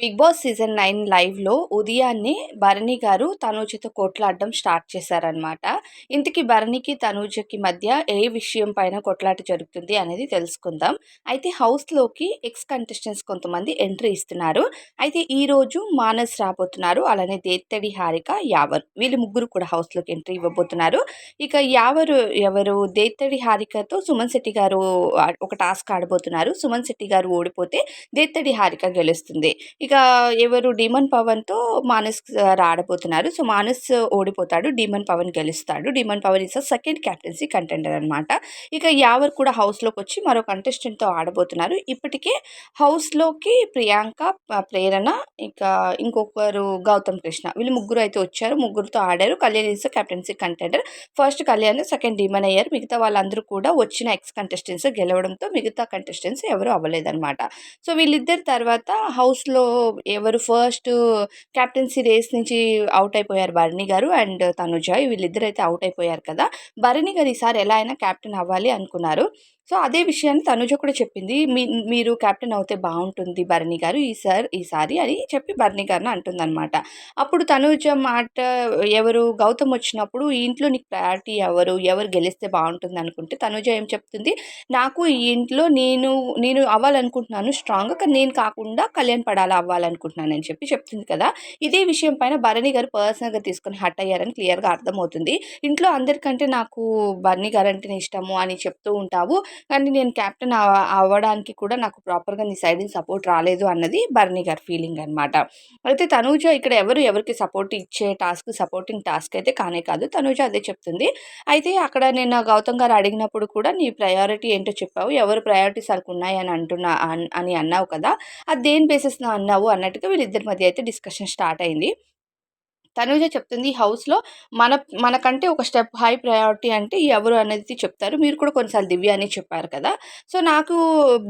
Big boss season nine లైవ్లో ఉదయాన్నే Bharani garu తనూజతో కొట్లాడడం start చేశారనమాట ఇంతకీ భరణికి తనూజకి మధ్య ఏ విషయం పైన కొట్లాట జరుగుతుంది అనేది తెలుసుకుందాం. అయితే హౌస్లోకి ఎక్స్ కంటెస్టెంట్స్ కొంతమంది ఎంట్రీ ఇస్తున్నారు. అయితే ఈరోజు మానస్ రాబోతున్నారు. అలానే దేత్తడి హారిక యావర్ వీళ్ళు ముగ్గురు కూడా హౌస్లోకి ఎంట్రీ ఇవ్వబోతున్నారు. ఇక యావరు ఎవరు? దేత్తడి హారికతో సుమన్ శెట్టి గారు ఒక టాస్క్ ఆడబోతున్నారు. సుమన్ శెట్టి గారు ఓడిపోతే దేత్తడి హారిక గెలుస్తుంది. ఇక ఎవరు డీమన్ పవన్తో మానస్ ఆడబోతున్నారు సో మానస్ ఓడిపోతాడు డీమన్ పవన్ గెలుస్తాడు. Demon Pavan is second captaincy contender అనమాట ఇక యావర్ కూడా హౌస్లోకి వచ్చి మరో కంటెస్టెంట్తో ఆడబోతున్నారు. ఇప్పటికే హౌస్లోకి ప్రియాంక ప్రేరణ ఇక ఇంకొకరు గౌతమ్ కృష్ణ. వీళ్ళు ముగ్గురు అయితే వచ్చారు ముగ్గురుతో ఆడారు. Kalyan is captaincy contender. First Kalyan second demon అయ్యారు. మిగతా వాళ్ళందరూ కూడా వచ్చిన ఎక్స్ కంటెస్టెంట్స్ గెలవడంతో మిగతా కంటెస్టెంట్స్ ఎవరు అవ్వలేదన్నమాట. సో వీళ్ళిద్దరి తర్వాత హౌస్లో ఎవరు ఫస్ట్ క్యాప్టెన్సీ రేస్ నుంచి అవుట్ అయిపోయారు భరణి గారు అండ్ తనుజ. వీళ్ళిద్దరు అయితే అవుట్ అయిపోయారు కదా. భరణి గారు ఈసారి ఎలా అయినా క్యాప్టెన్ అవ్వాలి అనుకున్నారు. సో అదే విషయాన్ని తనుజ కూడా చెప్పింది. మీ మీరు కెప్టెన్ అవుతే బాగుంటుంది భరణి గారు ఈసారి ఈసారి అని చెప్పి భరణి గారిని అంటుందన్నమాట. అప్పుడు తనుజ మాట ఎవరు గౌతమ్ వచ్చినప్పుడు ఈ ఇంట్లో నీకు ప్రయారిటీ ఎవరు ఎవరు గెలిస్తే బాగుంటుంది అనుకుంటే తనుజ ఏం చెప్తుంది? నాకు ఈ ఇంట్లో నేను నేను అవ్వాలనుకుంటున్నాను స్ట్రాంగ్ కానీ నేను కాకుండా కళ్యాణ్ పడాలా? అవ్వాలనుకుంటున్నాను అని చెప్పి చెప్తుంది కదా. ఇదే విషయం పైన భరణి గారు పర్సనల్గా తీసుకొని హట్ అయ్యారని క్లియర్గా అర్థమవుతుంది. ఇంట్లో అందరికంటే నాకు భరణి గారు అంటేనే ఇష్టము అని చెప్తూ ఉంటావు. కానీ నేను క్యాప్టెన్ అవ్వడానికి కూడా నాకు ప్రాపర్గా నీ సైడ్ సపోర్ట్ రాలేదు అన్నది భరణి గారి ఫీలింగ్ అనమాట అయితే తనూజ ఇక్కడ ఎవరు ఎవరికి సపోర్ట్ ఇచ్చే టాస్క్ సపోర్టింగ్ టాస్క్ అయితే కానే కాదు. తనూజ అదే చెప్తుంది. అయితే అక్కడ నేను గౌతమ్ గారు అడిగినప్పుడు కూడా నీ ప్రయారిటీ ఏంటో చెప్పావు. ఎవరు ప్రయారిటీస్ అనుకున్నాయి అని అంటున్నా అని అన్నావు కదా. అది దేని బేసిస్ అన్నావు? అన్నట్టుగా వీళ్ళిద్దరి మధ్య అయితే డిస్కషన్ స్టార్ట్ అయింది. తనుజ చెప్తుంది హౌస్లో మన మనకంటే ఒక స్టెప్ హై ప్రయారిటీ అంటే ఎవరు అనేది చెప్తారు. మీరు కూడా కొన్నిసార్లు దివ్య అని చెప్పారు కదా! సో నాకు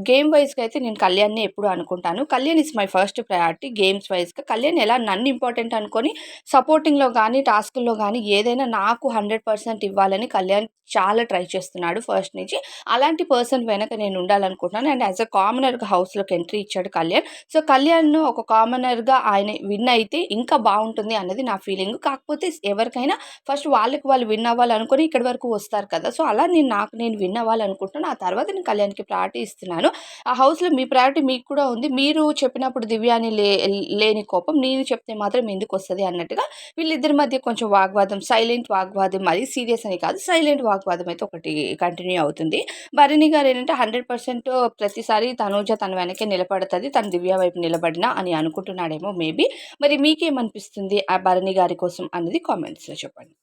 గేమ్ వైజ్గా అయితే నేను కళ్యాణ్ని ఎప్పుడు అనుకుంటాను. Kalyan is my first priority games వైజ్గా. కళ్యాణ్ ఎలా నన్ను ఇంపార్టెంట్ అనుకొని సపోర్టింగ్లో కానీ టాస్క్లో కానీ ఏదైనా నాకు హండ్రెడ్ పర్సెంట్ ఇవ్వాలని కళ్యాణ్ చాలా ట్రై చేస్తున్నాడు ఫస్ట్ నుంచి. అలాంటి పర్సన్ వెనక నేను ఉండాలనుకుంటున్నాను. అండ్ యాజ్ అ కామనర్గా హౌస్లోకి ఎంట్రీ ఇచ్చాడు కళ్యాణ్. సో కళ్యాణ్ ఒక కామనర్గా ఆయన విన్ అయితే ఇంకా బాగుంటుంది అన్నది నా ఫీలింగ్ కాకపోతే ఎవరికైనా ఫస్ట్ వాళ్ళకి వాళ్ళు విన్ అవ్వాలనుకుని ఇక్కడి వరకు వస్తారు కదా. సో అలా నేను నాకు నేను విన్ అవ్వాలనుకుంటున్నాను. ఆ తర్వాత నేను కళ్యాణ్కి ప్రయారిటీ ఇస్తున్నాను. ఆ హౌస్లో మీ ప్రయారిటీ మీకు కూడా ఉంది. మీరు చెప్పినప్పుడు దివ్యాని లే లేని కోపం నేను చెప్తే మాత్రం ఎందుకు వస్తుంది అన్నట్టుగా వీళ్ళిద్దరి మధ్య కొంచెం వాగ్వాదం సైలెంట్ వాగ్వాదం అది సీరియస్ అని కాదు సైలెంట్ వాగ్వాదం అయితే ఒకటి కంటిన్యూ అవుతుంది. భరణి గారు ఏంటంటే హండ్రెడ్ పర్సెంట్ ప్రతిసారి తనూజ తన వెనకే నిలబడుతుంది తన దివ్య వైపు నిలబడినా అని అనుకుంటున్నాడేమో మేబీ మరి మీకేమనిపిస్తుంది? ఆ భరణి గారి కోసం అన్నది కామెంట్స్లో చెప్పండి.